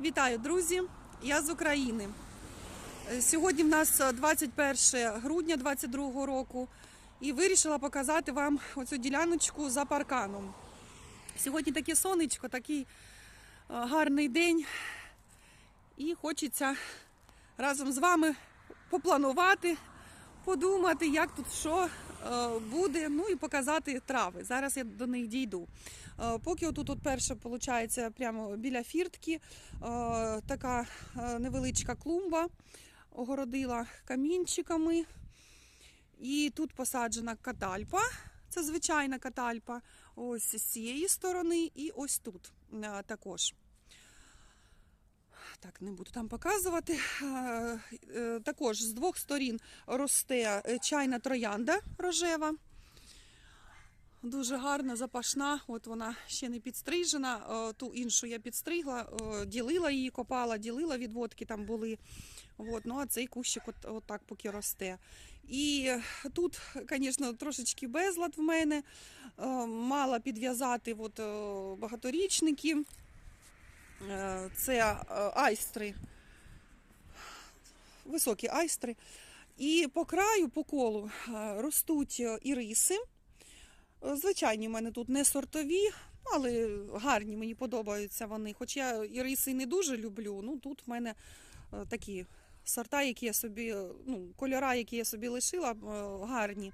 Вітаю, друзі! Я з України. Е, Сьогодні в нас е, 21 грудня 2022 року і вирішила показати вам оцю діляночку за парканом. Сьогодні таке сонечко, такий е, гарний день, і хочеться разом з вами попланувати, подумати, як тут що е, буде, ну і показати трави. Зараз я до них дійду. Е, Поки отут от перше виходить прямо біля фіртки, е, така невеличка клумба огородила камінчиками. І тут посаджена катальпа. Це звичайна катальпа. Ось з цієї сторони, і ось тут також. Так, не буду там показувати. Е, Також з двох сторін росте е, чайна троянда рожева. Дуже гарна, запашна. От вона ще не підстрижена. Ту іншу я підстригла, ділила її, копала, ділила відводки там були. От, ну а цей кущик от, от так поки росте. І тут, звісно, трошечки безлад в мене. Мала підв'язати багаторічники. Е, Це е, айстри, високі айстри. І по краю, по колу е, ростуть іриси. Звичайні в мене тут не сортові, але гарні, мені подобаються вони. Хоч я іриси не дуже люблю, ну тут в мене такі сорта, які я собі, ну, кольора, які я собі лишила, гарні.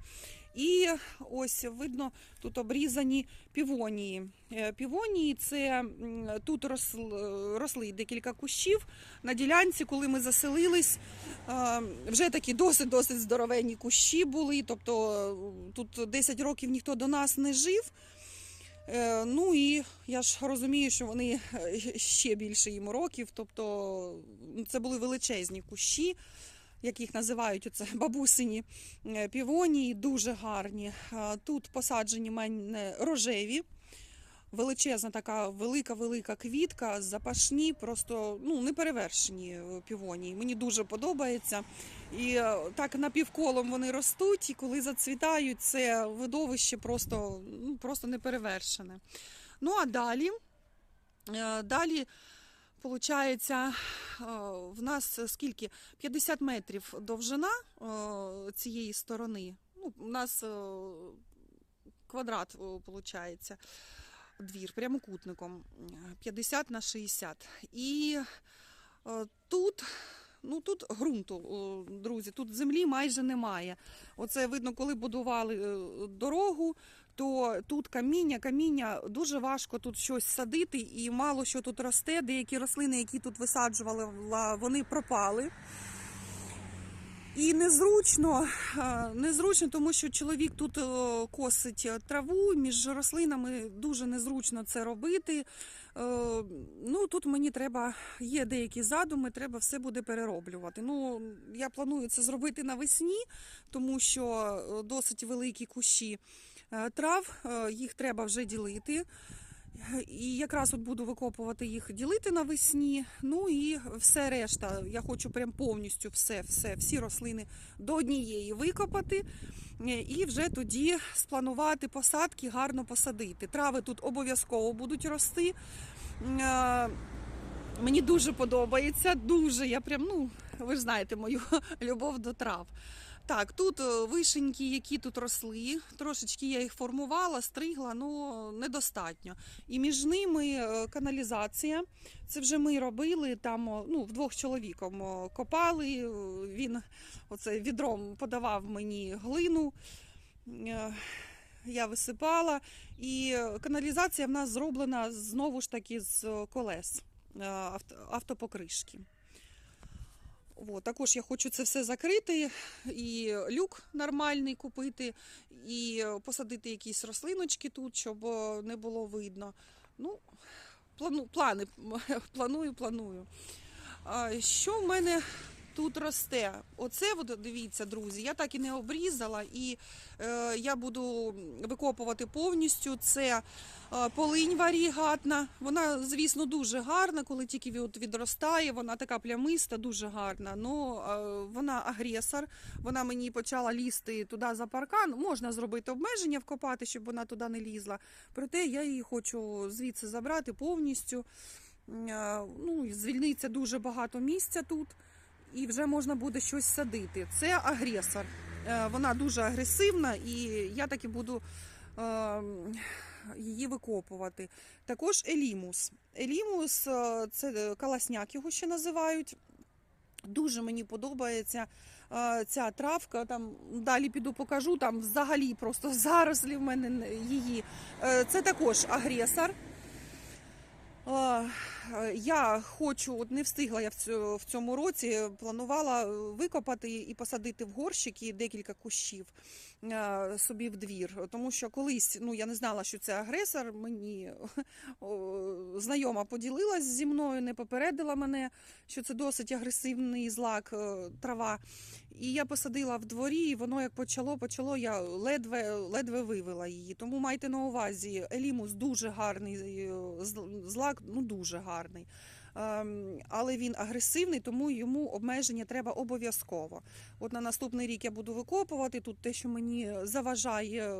І ось видно, тут обрізані півонії. Е, Півонії це тут росл- росли декілька кущів. На ділянці, коли ми заселились, е, вже такі досить-досить здоровенні кущі були. Тобто е, тут 10 років ніхто до нас не жив. Ну і я ж розумію, що вони ще більше їм років. Тобто це були величезні кущі, як їх називають оце бабусині е, півонії, дуже гарні. Е, Тут посаджені мене рожеві. Величезна така велика-велика квітка, запашні, просто ну, неперевершені е, півонії. Мені дуже подобається. І так напівколом вони ростуть, і коли зацвітають, це видовище просто, ну, просто неперевершене. Ну а далі, далі, виходить, в нас скільки? 50 метрів довжина е, цієї сторони. Ну, у нас е, квадрат, виходить двір прямокутником е, 50 на 60. І е, тут, ну тут ґрунту, друзі, тут землі майже немає. Оце видно, коли будували е, дорогу, то тут каміння, каміння дуже важко тут щось садити, і мало що тут росте. Деякі рослини, які тут висаджували, вони пропали. І незручно, е, незручно, тому що чоловік тут е, косить траву між рослинами, дуже незручно це робити. Е, Ну тут мені треба, є деякі задуми, треба все буде перероблювати. Ну я планую це зробити навесні, тому що е, досить великі кущі е, трав, їх треба вже ділити. І якраз от буду викопувати їх, ділити навесні. Ну і все решта. Я хочу прям повністю все, все, всі рослини до однієї викопати. І вже тоді спланувати посадки, гарно посадити. Трави тут обов'язково будуть рости. Е, Мені дуже подобається, дуже. Я прям, ну, ви ж знаєте мою любов до трав. Так, тут е, вишеньки, які тут росли, трошечки я їх формувала, стригла, ну недостатньо. І між ними е, каналізація. Це вже ми робили там, ну, вдвох чоловіком копали. е, Він оце відром подавав мені глину. Я висипала, і каналізація в нас зроблена знову ж таки з колес автопокришки. От, також я хочу це все закрити, і люк нормальний купити, і посадити якісь рослиночки тут, щоб е, не було видно. Ну, плану, плани, планую, планую. Що в мене тут росте? Оце, дивіться, друзі, я так і не обрізала, і е, я буду викопувати повністю. Це е, полинь варігатна. Вона, звісно, дуже гарна, коли тільки від- відростає. Вона така плямиста, дуже гарна. Ну, е, вона агресор. Вона мені почала лізти туди за паркан. Можна зробити обмеження, вкопати, щоб вона туди не лізла. Проте я її хочу звідси забрати повністю. е, ну, звільниться дуже багато місця тут, і вже можна буде щось садити. Це агресор. Е, Вона дуже агресивна, і я таки буду е, її викопувати. Також елімус. Елімус е, це каласняк, його ще називають. Дуже мені подобається е, ця травка. Там далі піду покажу. Там взагалі просто зарослі в мене її. Це також агресор. Е, Я хочу, от не встигла я в цьому році, планувала е, викопати і посадити в горщики декілька кущів собі в двір. Тому що колись ну я не знала, що це агресор. Мені знайома поділилась зі мною, не попередила мене, що це досить агресивний злак е, трава. І я посадила в дворі, і воно як почало, почало, я ледве, ледве вивела її. Тому майте на увазі, елімус дуже гарний е, злак, ну дуже гарний. Ем, Але він агресивний, тому йому обмеження треба обов'язково. От на наступний рік я буду викопувати. Тут те, що мені заважає, е,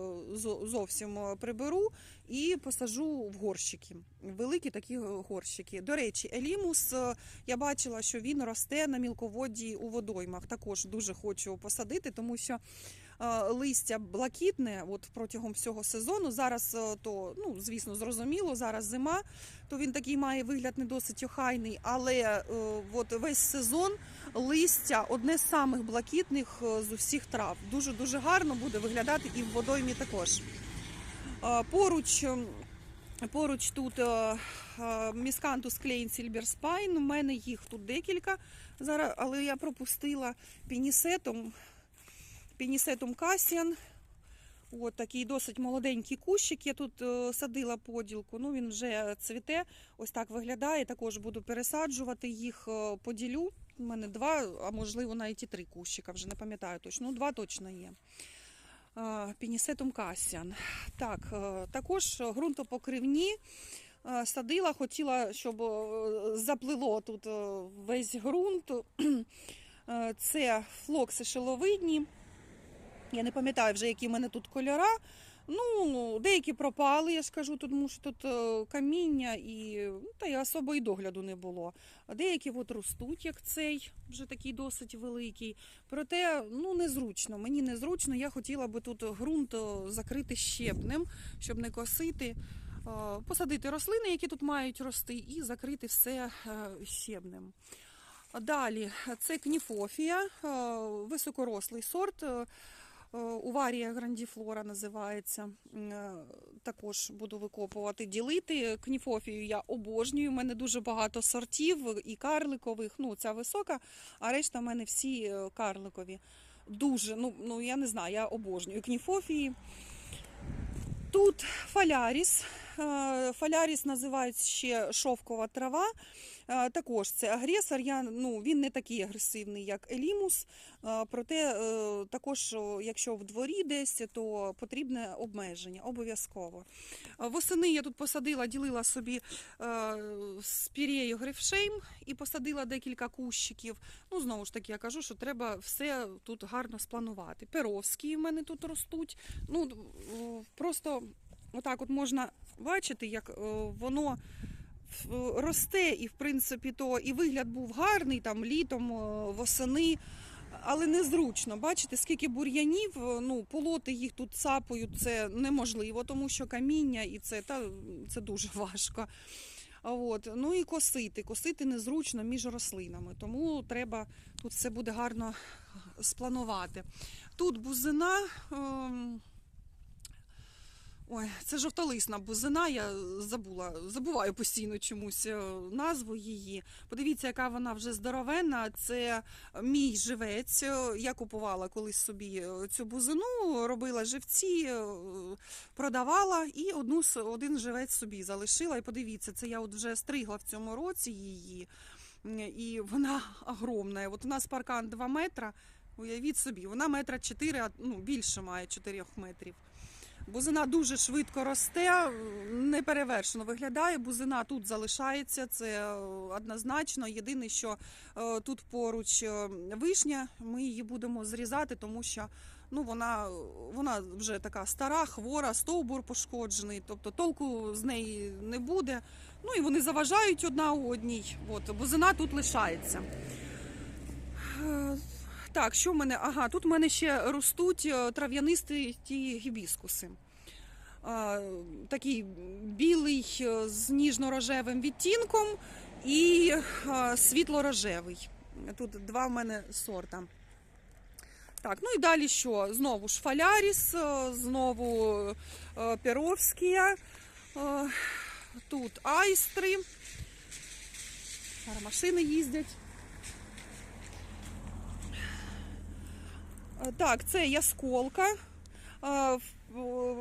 зовсім е, приберу і посажу в горщики. Великі такі е, горщики. До речі, елімус я бачила, що він росте на мілководді у водоймах. Також дуже хочу посадити, тому що листя блакитне от протягом всього сезону. Зараз е, то, ну, звісно, зрозуміло, зараз зима, то він такий має вигляд не досить охайний, але е, от весь сезон листя одне з самих блакитних е, з усіх трав. Дуже дуже гарно буде виглядати і в водоймі також. Е, Поруч. ем, Поруч тут е, е, міскантус клейн Сільберспайн. У мене їх тут декілька зараз, але я пропустила пінісетом, пінісетом Касіан. От такий досить молоденький кущик. Я тут е, садила поділку. Ну він вже цвіте. Ось так виглядає. Також буду пересаджувати їх, е, поділю. У мене два, а можливо навіть і три кущика, вже не пам'ятаю точно. Ну, два точно є. Е, Пінісетум Касіан. Так, також ґрунтопокривні. Садила, хотіла, щоб заплило тут весь ґрунт. Це флокси шиловидні. Я не пам'ятаю вже, які в мене тут кольора. Ну, деякі пропали, я скажу, тому що тут е, каміння і ну, та й особо і догляду не було. А деякі от ростуть, як цей, вже такий досить великий. Проте ну, незручно. Мені незручно. Я хотіла би тут ґрунт е, закрити щебнем, щоб не косити. Е, Посадити рослини, які тут мають рости, і закрити все щебнем. Далі це кніфофія, високорослий сорт. Е, Уварія грандіфлора називається. Е, Також буду викопувати, ділити. Кніфофію я обожнюю. У мене дуже багато сортів і карликових. Ну, ця висока, а решта в мене всі е, карликові. Дуже, ну, ну я не знаю, я обожнюю кніфофії. Тут фаляріс. Е, Фаляріс називають ще шовкова трава. Е, Також це агресор. Я, ну, він не такий агресивний, як елімус. Е, Проте також, якщо в дворі десь, то потрібне обмеження обов'язково. Восени я тут посадила, ділила собі з пірєю грифшейм і посадила декілька кущиків. Ну, знову ж таки, я кажу, що треба все тут гарно спланувати. Перовські в мене тут ростуть. Ну, просто отак от можна бачити, як воно росте, і в принципі то і вигляд був гарний там літом, восени. Але незручно. Бачите, скільки бур'янів, ну, полоти їх тут цапають, це неможливо, тому що каміння і це, та, це дуже важко. От. Ну і косити. Косити незручно між рослинами, тому треба тут все буде гарно спланувати. Тут бузина. ем, Ой, це жовтолисна бузина, я забула, забуваю постійно чомусь е, назву її. Подивіться, яка вона вже здоровенна. Це мій живець. Е, Я купувала колись собі е, цю бузину, робила живці, продавала і одну один живець собі залишила. І подивіться, це я от вже стригла в цьому році її. І вона огромна. От у нас паркан 2 метра. Уявіть собі, вона метра 4, ну більше має 4 метрів. Бузина дуже швидко росте, неперевершено виглядає. Бузина тут залишається, це е, однозначно. Єдине, що е, тут поруч е, вишня, ми її будемо зрізати, тому що ну, вона, вона вже така стара, хвора, стовбур пошкоджений, тобто толку з неї не буде. Ну і вони заважають одна одній. От, бузина тут лишається. Так, що в мене? Ага, тут в мене ще ростуть е, трав'янисті ті гібіскуси. Такий білий е, з ніжно-рожевим відтінком і е, світло-рожевий. Тут два в мене сорта. Так, ну і далі що? Знову ж Фаляріс, знову Перовськія, тут айстри. Машини їздять. Так, це ясколка.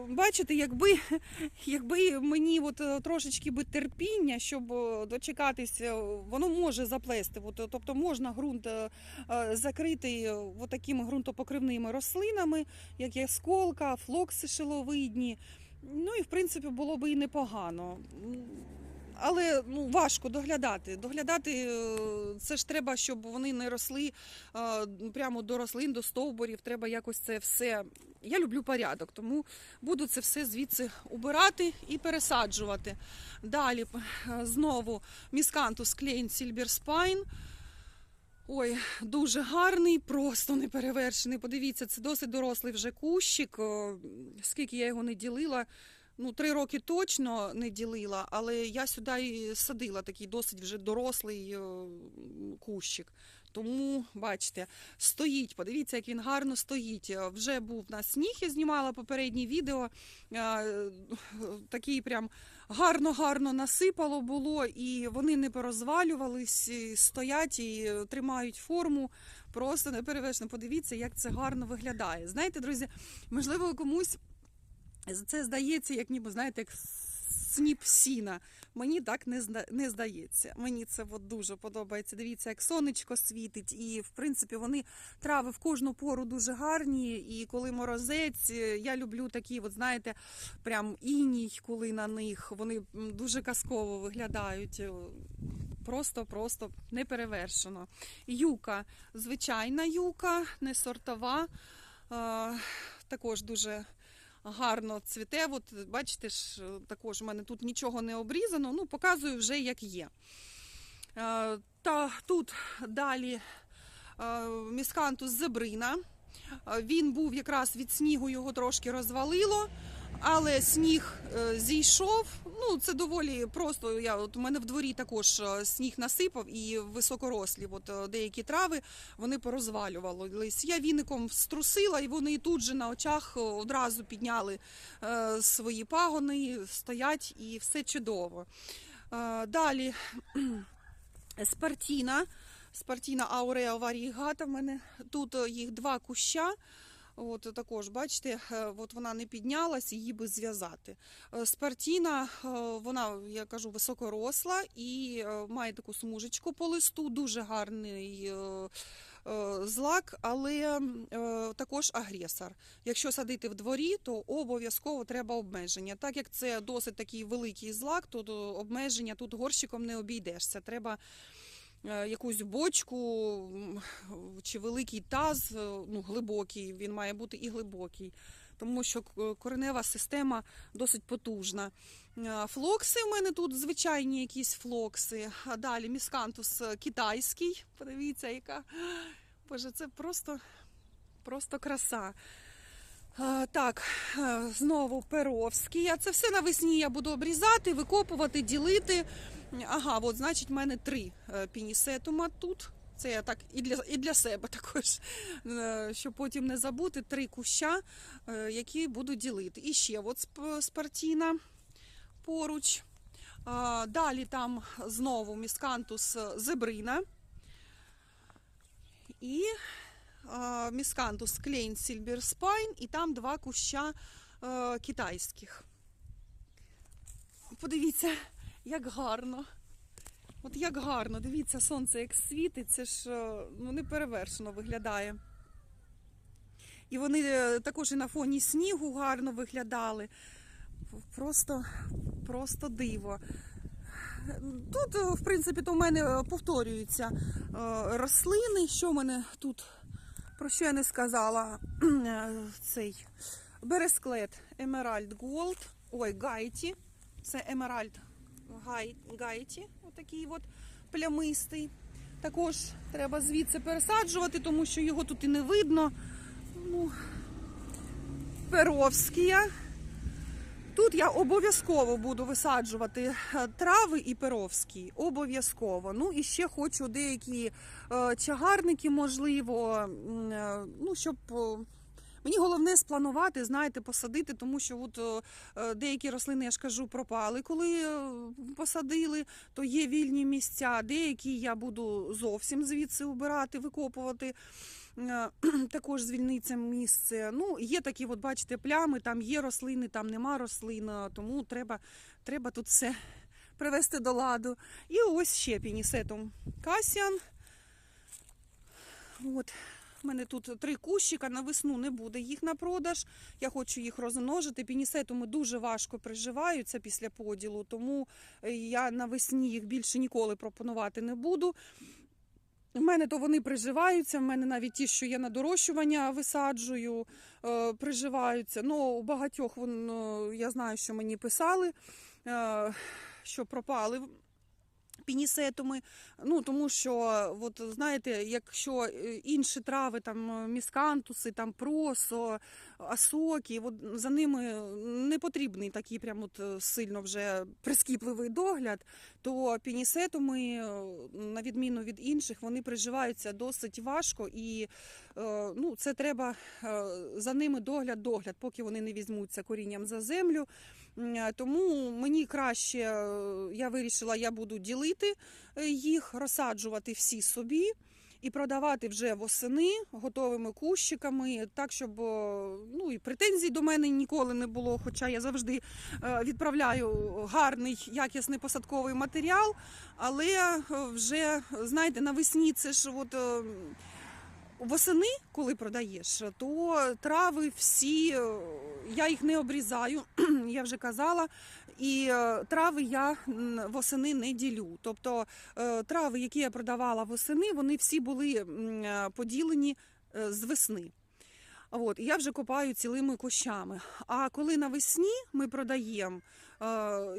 Бачите, якби, якби мені от е, трошечки би терпіння, щоб е, дочекатись, е, воно може заплести. От, тобто можна ґрунт закрити от такими ґрунтопокривними рослинами, як ясколка, флокси шиловидні. Ну і в принципі було би і непогано. Але ну, важко доглядати. Доглядати е, це ж треба, щоб вони не росли е, прямо до рослин, до стовбурів. Треба якось це все. Я люблю порядок, тому буду це все звідси убирати і пересаджувати. Далі е, знову міскантус клейн Сільберспайн. Ой, дуже гарний, просто неперевершений. Подивіться, це досить дорослий вже кущик. Скільки я його не ділила. Ну, три роки точно не ділила, але я сюди і садила такий досить вже дорослий е, кущик. Тому, бачите, стоїть. Подивіться, як він гарно стоїть. Е, Вже був на сніг, я знімала попереднє відео. Е, Такий прям гарно-гарно насипало було, і вони не порозвалювались, стоять і тримають форму. Просто неперевершено. Подивіться, як це гарно виглядає. Знаєте, друзі, можливо, комусь це здається, як ніби знаєте, як сніп сіна. Мені так не зда- не здається. Мені це от дуже подобається. Дивіться, як сонечко світить, і в принципі вони трави в кожну пору дуже гарні. І коли морозець, е, я люблю такі, от знаєте, прям іній, коли на них вони дуже казково виглядають. Е, Просто, просто неперевершено. Юка, звичайна юка, не сортова. Е, також дуже гарно цвіте. От бачите ж, е, також у мене тут нічого не обрізано. Ну, показую вже як є. Е, Та тут далі е, міскантус зебрина. Він був якраз від снігу, його трошки розвалило. Але сніг е, зійшов. Ну це доволі просто. Я от у мене в дворі також е, сніг насипав і високорослі. От е, деякі трави вони порозвалювались. Я віником струсила, і вони тут же на очах одразу підняли свої пагони, стоять і все чудово. Далі Спартіна. Спартіна ауреа варігата. В мене тут їх два куща. От також, бачите, е, от вона не піднялась, її би зв'язати. Е, Спартіна, е, вона, я кажу, високоросла і е, має таку смужечку по листу, дуже гарний е, е, злак, але е, також агресор. Якщо садити в дворі, то обов'язково треба обмеження. Так як це досить такий великий злак, то обмеження тут горщиком не обійдешся. Треба е, якусь бочку чи великий таз, е, ну, глибокий, він має бути і глибокий, тому що коренева система досить потужна. Е, Флокси в мене тут звичайні якісь флокси. А далі міскантус е, китайський. Подивіться, яка. Боже, це просто, просто краса. Е, Так, е, знову перовський. А це все навесні я буду обрізати, викопувати, ділити. Ага, от значить, в мене три е, пінісетума тут. Це я так і для, і для себе також, е, щоб потім не забути три куща, е, які буду ділити. І ще от спартіна поруч. Далі там знову міскантус зебрина. І міскантус клейн Сільбер Спайн, і там два куща китайських. Подивіться, як гарно. От як гарно, дивіться, сонце як світить, це ж е, ну, неперевершено виглядає. І вони е, також і на фоні снігу гарно виглядали. Просто, просто диво. Тут, е, в принципі, то в мене повторюються рослини. Що в мене тут, про що я не сказала? Цей бересклет Emerald Gold, ой, Гайті. Це Emerald гай, гайті, отакий от плямистий. Також треба звідси пересаджувати, тому що його тут і не видно. Ну, Перовськія. Тут я обов'язково буду висаджувати е, трави і перовські. Обов'язково. Ну і ще хочу деякі е, чагарники, можливо, е, ну, щоб. Мені головне спланувати, знаєте, посадити, тому що от е, е, деякі рослини, я ж кажу, пропали, коли е, посадили, то є вільні місця. Деякі я буду зовсім звідси убирати, викопувати. Також звільниться місце. Ну, є такі, от бачите, плями, там є рослини, там нема рослин, тому треба, треба тут все привести до ладу. І ось ще пінісетум касіан. От. У мене тут три кущика, на весну не буде їх на продаж. Я хочу їх розмножити. Пінісетуми дуже важко приживаються після поділу, тому е, я навесні їх більше ніколи пропонувати не буду. У мене то вони приживаються, в мене навіть ті, що я на дорощування висаджую, е, приживаються. Ну, у багатьох вон, е, я знаю, що мені писали, що пропали пінісетуми. Ну, тому що, от, знаєте, якщо е, інші трави, там е, міскантуси, там просо, асокі, от, за ними не потрібний такий прям от е, сильно вже прискіпливий догляд, то пінісетуми, е, на відміну від інших, вони приживаються досить важко і е, ну, це треба за ними догляд, догляд, поки вони не візьмуться корінням за землю. Тому мені краще, я вирішила, я буду ділити їх, розсаджувати всі собі і продавати вже восени готовими кущиками, так щоб ну і претензій до мене ніколи не було. Хоча я завжди е, відправляю гарний якісний посадковий матеріал. Але е, вже знаєте, навесні це ж от. е, Восени, коли продаєш, то трави всі, я їх не обрізаю, я вже казала. І е, трави я восени не ділю. Тобто е, трави, які я продавала восени, вони всі були е, поділені з весни. От, я вже копаю цілими кущами. А коли навесні ми продаємо, е,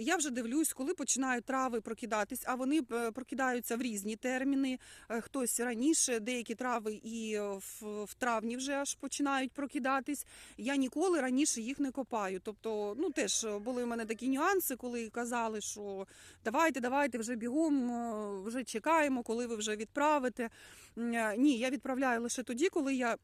я вже дивлюсь, коли починають трави прокидатись, а вони е, прокидаються в різні терміни. Е, Хтось раніше, деякі трави і в, травні вже аж починають прокидатись. Я ніколи раніше їх не копаю. Тобто, ну теж були в мене такі нюанси, коли казали, що давайте, давайте вже бігом, вже чекаємо, коли ви вже відправите. Ні, я відправляю лише тоді, коли я.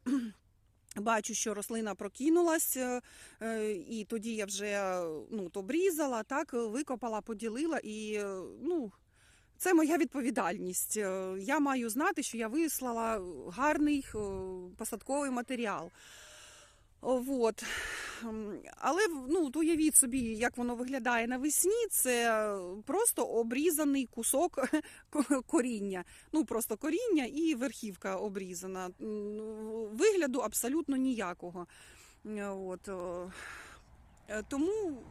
Бачу, що рослина прокинулась, е, е, і тоді я вже е, ну, то обрізала, так, викопала, поділила, і ну, це моя відповідальність. Я маю знати, що я вислала гарний посадковий матеріал. О, Вот. Але ну, уявіть собі, як воно виглядає навесні. Це просто обрізаний кусок коріння. Ну, просто коріння і верхівка обрізана. Вигляду абсолютно ніякого. Е, От. е, е, Тому.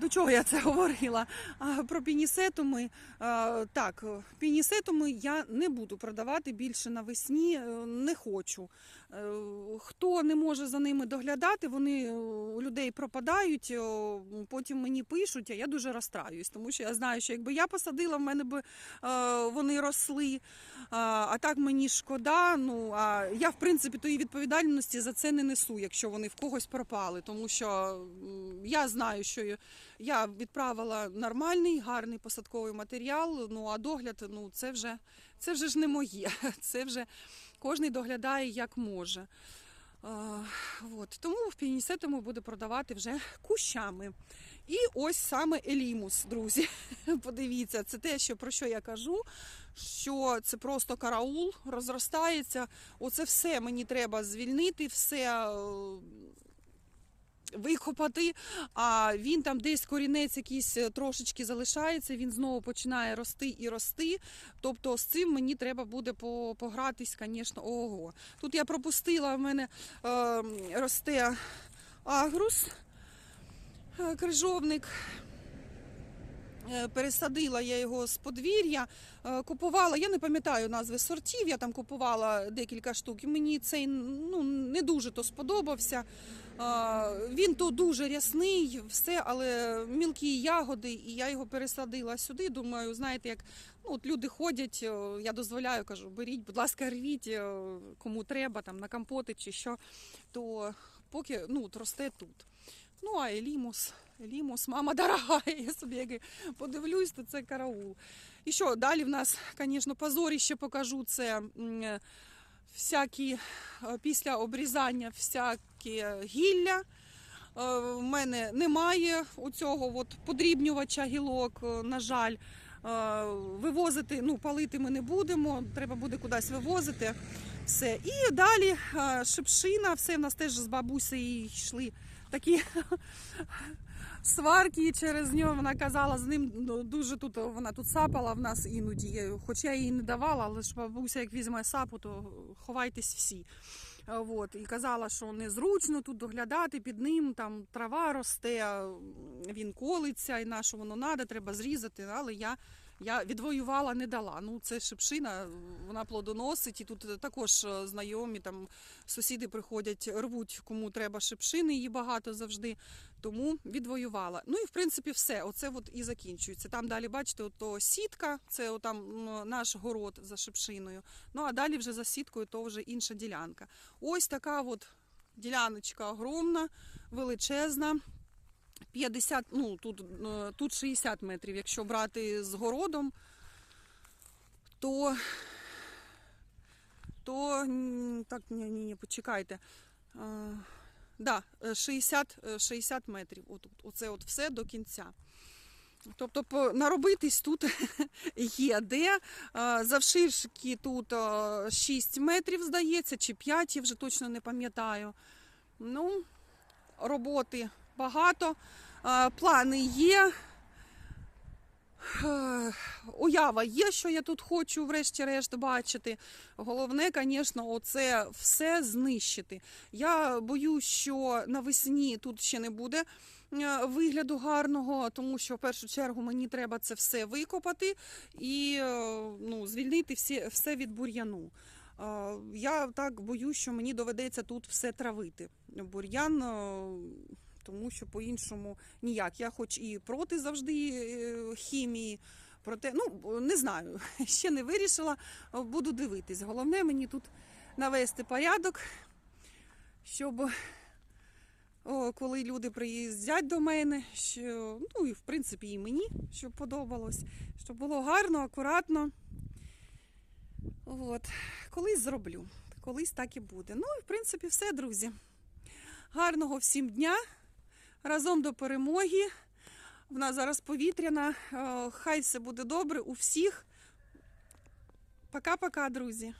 До чого я це говорила? А, Про пінісетуми. Е, Так, пінісетуми я не буду продавати більше навесні, е, не хочу. Е, Хто не може за ними доглядати, вони у людей пропадають, потім мені пишуть, а я дуже розстраюсь, тому що я знаю, що якби я посадила, в мене е, вони росли. А, так мені шкода. Ну а я в принципі тої відповідальності за це не несу, якщо вони в когось пропали. Тому що я знаю, що я- відправила нормальний, гарний посадковий матеріал. Ну а догляд, ну це вже це вже ж не моє. Це вже кожен доглядає як може. От. Тому в пінісетому буде продавати вже кущами. І ось саме елімус, друзі. Подивіться, це те, що про що я кажу. Що це просто караул розростається. Оце все мені треба звільнити, все е, викопати. А він там десь корінець якийсь е, трошечки залишається, він знову починає рости і рости. Тобто з цим мені треба буде погратись, звісно, ого. Тут я пропустила, в мене е, росте агрус, е, крижовник. Е, Пересадила я його з подвір'я, е, купувала, я не пам'ятаю назви сортів, я там купувала декілька штук, і мені цей ну, не дуже то сподобався. Він то дуже рясний, все, але мілкі ягоди, і я його пересадила сюди. Думаю, знаєте, як ну, от люди ходять, е, я дозволяю, кажу, беріть, будь ласка, рвіть, кому треба, там на компоти чи що, то поки ну, от росте тут. Ну, а елімус, елімус, мама дорога, я як подивлюсь, то це караул. І що, далі в нас, звісно, позоріще покажу, це е, всякі е, після обрізання всякі гілля. Е, В мене немає оцього от подрібнювача гілок, е, на жаль. Е, Вивозити, ну, палити ми не будемо, треба буде кудись вивозити. Все. І далі е, шипшина, все в нас теж з бабусею йшли такі сварки через нього. Вона казала, з ним ну, дуже тут вона тут сапала в нас іноді. Хоч я їй не давала, але ж бабуся, як візьме сапу, то ховайтесь всі. От, і казала, що незручно тут доглядати під ним, там трава росте, він колиться, і на що воно треба, треба зрізати. Але я, я відвоювала, не дала. Ну, це шипшина, вона плодоносить, і тут також е, знайомі, там сусіди приходять, рвуть, кому треба шипшини, її багато завжди. Тому відвоювала. Ну і в принципі все. Оце от і закінчується. Там далі, бачите, ото сітка, це там наш город за шипшиною. Ну а далі вже за сіткою то вже інша ділянка. Ось така от діляночка огромна, величезна. 50, ну тут, тут 60 метрів. Якщо брати з городом, то, то так, ні, ні, ні, почекайте. Е, Да, е, 60, е, 60 метрів. Отут. Оце от все до кінця. Тобто наробитись тут є де. Е, Завширшки тут е, 6 метрів, здається, чи 5, я вже точно не пам'ятаю. Ну, роботи багато, е, плани є. Уява є, що я тут хочу, врешті-решт, бачити. Головне, звісно, оце все знищити. Я боюсь, що навесні тут ще не буде е, вигляду гарного, тому що в першу чергу мені треба це все викопати і е, ну, звільнити всі, все від бур'яну. Е, Я так боюсь, що мені доведеться тут все травити. Бур'ян, тому що по-іншому ніяк. Я хоч і проти завжди е, хімії, проте, ну не знаю, ще не вирішила, буду дивитись. Головне мені тут навести порядок, щоб о, коли люди приїздять до мене, що, ну і в принципі і мені, щоб подобалось, щоб було гарно, акуратно. От, колись зроблю, колись так і буде. Ну і в принципі все, друзі. Гарного всім дня! Разом до перемоги. В нас зараз повітряна. Е, Хай все буде добре у всіх. Пока-пока, друзі.